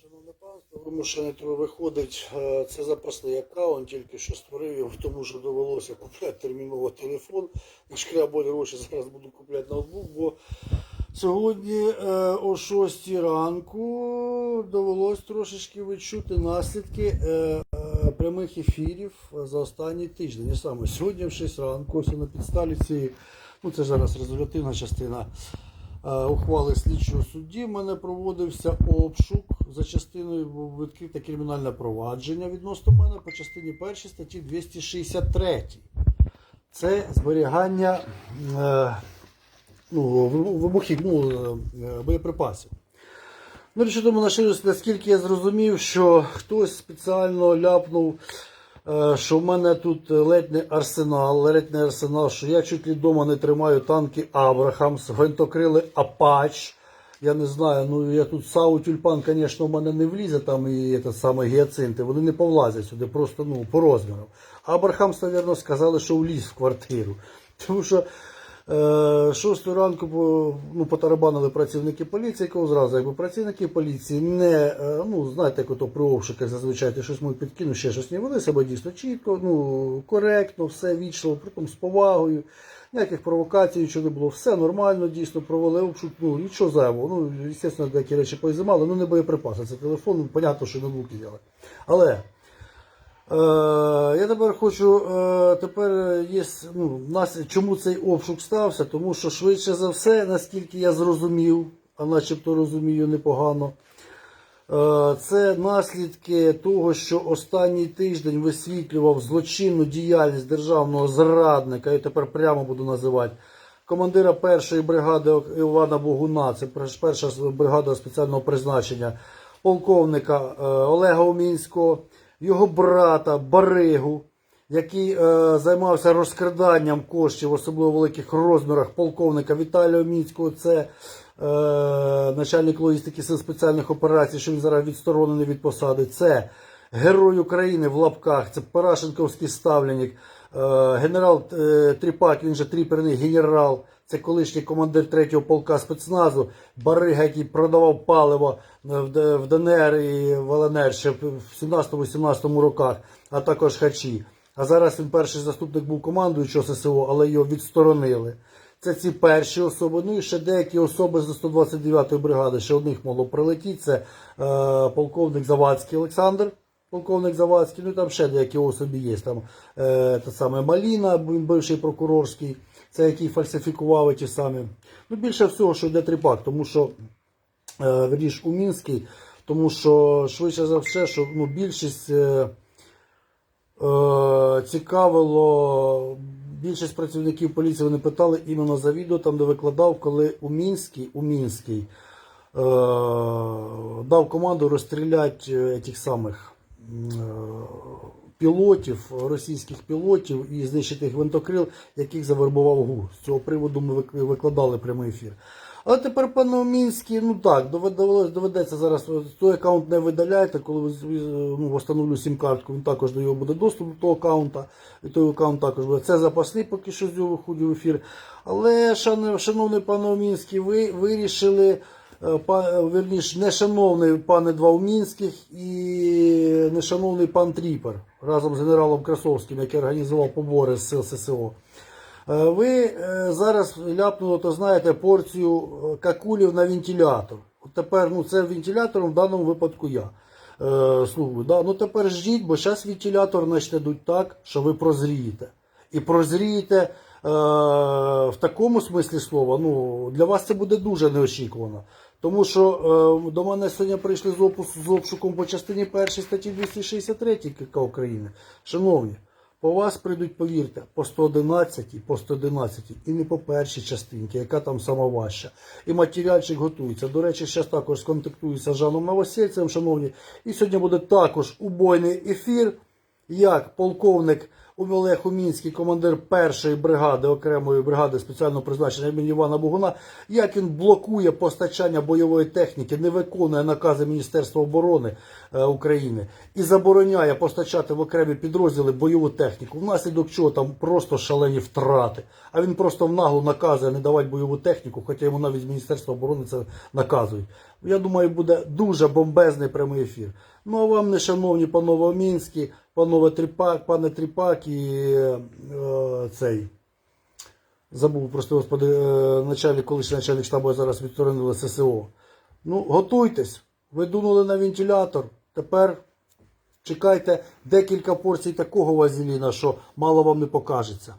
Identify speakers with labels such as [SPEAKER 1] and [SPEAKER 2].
[SPEAKER 1] шановне панство, вимушений виходить. е, Це запасний аккаунт, тільки що створив його, тому що довелося купляти терміново телефон. І гроші зараз буду купляти ноутбук, бо сьогодні е, о 6 ранку довелось трошечки відчути наслідки е, прямих ефірів за останній тиждень. І саме сьогодні в 6 ранку, ось на підставі цієї, ну це зараз резолютивна частина ухвали слідчого судді в мене проводився обшук. За частиною був відкрите кримінальне провадження відносно мене по частині першій статті 263. Це зберігання е, ну, вибухів, ну, е, боєприпасів. Ну, річ тому, наширюсь, наскільки я зрозумів, що хтось спеціально ляпнув, е, що в мене тут ледь не арсенал, ледь не арсенал, що я чуть ли вдома не тримаю танки Абрахамс, гвинтокрили Апач. Я не знаю, ну я тут САУ тюльпан, звісно, в мене не влізе там і це саме гіацинти, вони не повлазять сюди, просто ну, по розміру. Абрахамс, мабуть, сказали, що вліз в квартиру. Тому що Шосту ранку ну, потарабанили працівники поліції, якого зразу, якби працівники поліції не, е, ну, знаєте, як ото при обшуках зазвичай ти щось можуть підкинути, ще щось не вони себе дійсно чітко, ну, коректно, все вічливо, притом з повагою. Ніяких провокацій, нічого не було, все нормально, дійсно провели обшук, ну нічого зайвого. Ну, звісно, деякі речі поізимали, ну не боєприпаси, це телефон, ну, понятно, що ноутбуки взяли. Але Е, я тепер хочу, е, тепер є, ну, нас, чому цей обшук стався? Тому що швидше за все, наскільки я зрозумів, а начебто розумію непогано, е, це наслідки того, що останній тиждень висвітлював злочинну діяльність державного зрадника, я тепер прямо буду називати, командира першої бригади Івана Богуна, це перша бригада спеціального призначення, полковника е, Олега Умінського, його брата Баригу, який е, займався розкраданням коштів, особливо в великих розмірах полковника Віталія Мінського. Це е, начальник логістики сил спеціальних операцій, що він зараз відсторонений від посади. Це герой України в лапках, це Парашенковський ставленник, е, генерал е, Тріпак, він же тріперний генерал. Це колишній командир 3-го полка спецназу, Барига, який продавав паливо в в ДНР і в ЛНР ще в 17-18 роках, а також хачі. А зараз він перший заступник був командуючого ССО, але його відсторонили. Це ці перші особи. Ну і ще деякі особи з 129-ї бригади. Ще одних могло прилетіти. Це е, полковник Завадський Олександр. Полковник Завадський, ну там ще деякі особи є. Там е, та саме Маліна, бивший прокурорський, це який фальсифікував ті самі. Ну, більше всього, що йде тріпак, тому що е, верніш у Мінський, тому що швидше за все, що ну, більшість е, е, цікавило, більшість працівників поліції вони питали іменно за відео, там де викладав, коли у Мінський, у Мінський е, дав команду розстріляти е, тих самих пілотів, російських пілотів і знищити гвинтокрил, яких завербував ГУ. З цього приводу ми викладали прямий ефір. Але тепер, пане Умінський, ну так, доведеться, зараз той аккаунт не видаляйте, коли ви ну, встановлю сім-картку, він також до його буде доступ до того аккаунта, і той аккаунт також буде. Це запасний, поки що з нього виходив в ефір. Але, шановний пане Умінський, ви вирішили, е, е, верніш, не шановний пане Дваумінських і не шановний пан Тріпер разом з генералом Красовським, який організував побори з сил ССО. Е, Ви е, зараз ляпнули, то знаєте, порцію е, какулів на вентилятор. Тепер ну, це вентилятором в даному випадку я. Е, да? Ну тепер ждіть, бо зараз вентилятор почне дуть так, що ви прозрієте. І прозрієте е, в такому смислі слова, ну, для вас це буде дуже неочікувано. Тому що е, до мене сьогодні прийшли з, опусу, з обшуком по частині 1 статті 263 КК України. Шановні, по вас прийдуть, повірте, по 111, по 111 і не по першій частинці, яка там сама важча. І матеріальчик готується. До речі, зараз також сконтактуюся з Жаном Новосельцем, шановні. І сьогодні буде також убойний ефір, як полковник Олег Умінський, командир першої бригади окремої бригади спеціального призначення імені Івана Богуна, як він блокує постачання бойової техніки, не виконує накази Міністерства оборони е, України і забороняє постачати в окремі підрозділи бойову техніку, внаслідок чого там просто шалені втрати. А він просто в наглу наказує не давати бойову техніку, хоча йому навіть з Міністерства оборони це наказують. Я думаю, буде дуже бомбезний прямий ефір. Ну а вам, не шановні панове Мінські, панове Тріпак, пане Тріпак і е, цей. Забув просто, господи, е, начальник, колишній начальник штабу а зараз відсторонили ССО. Ну, готуйтесь. Ви дунули на вентилятор. Тепер чекайте декілька порцій такого вазеліна, що мало вам не покажеться.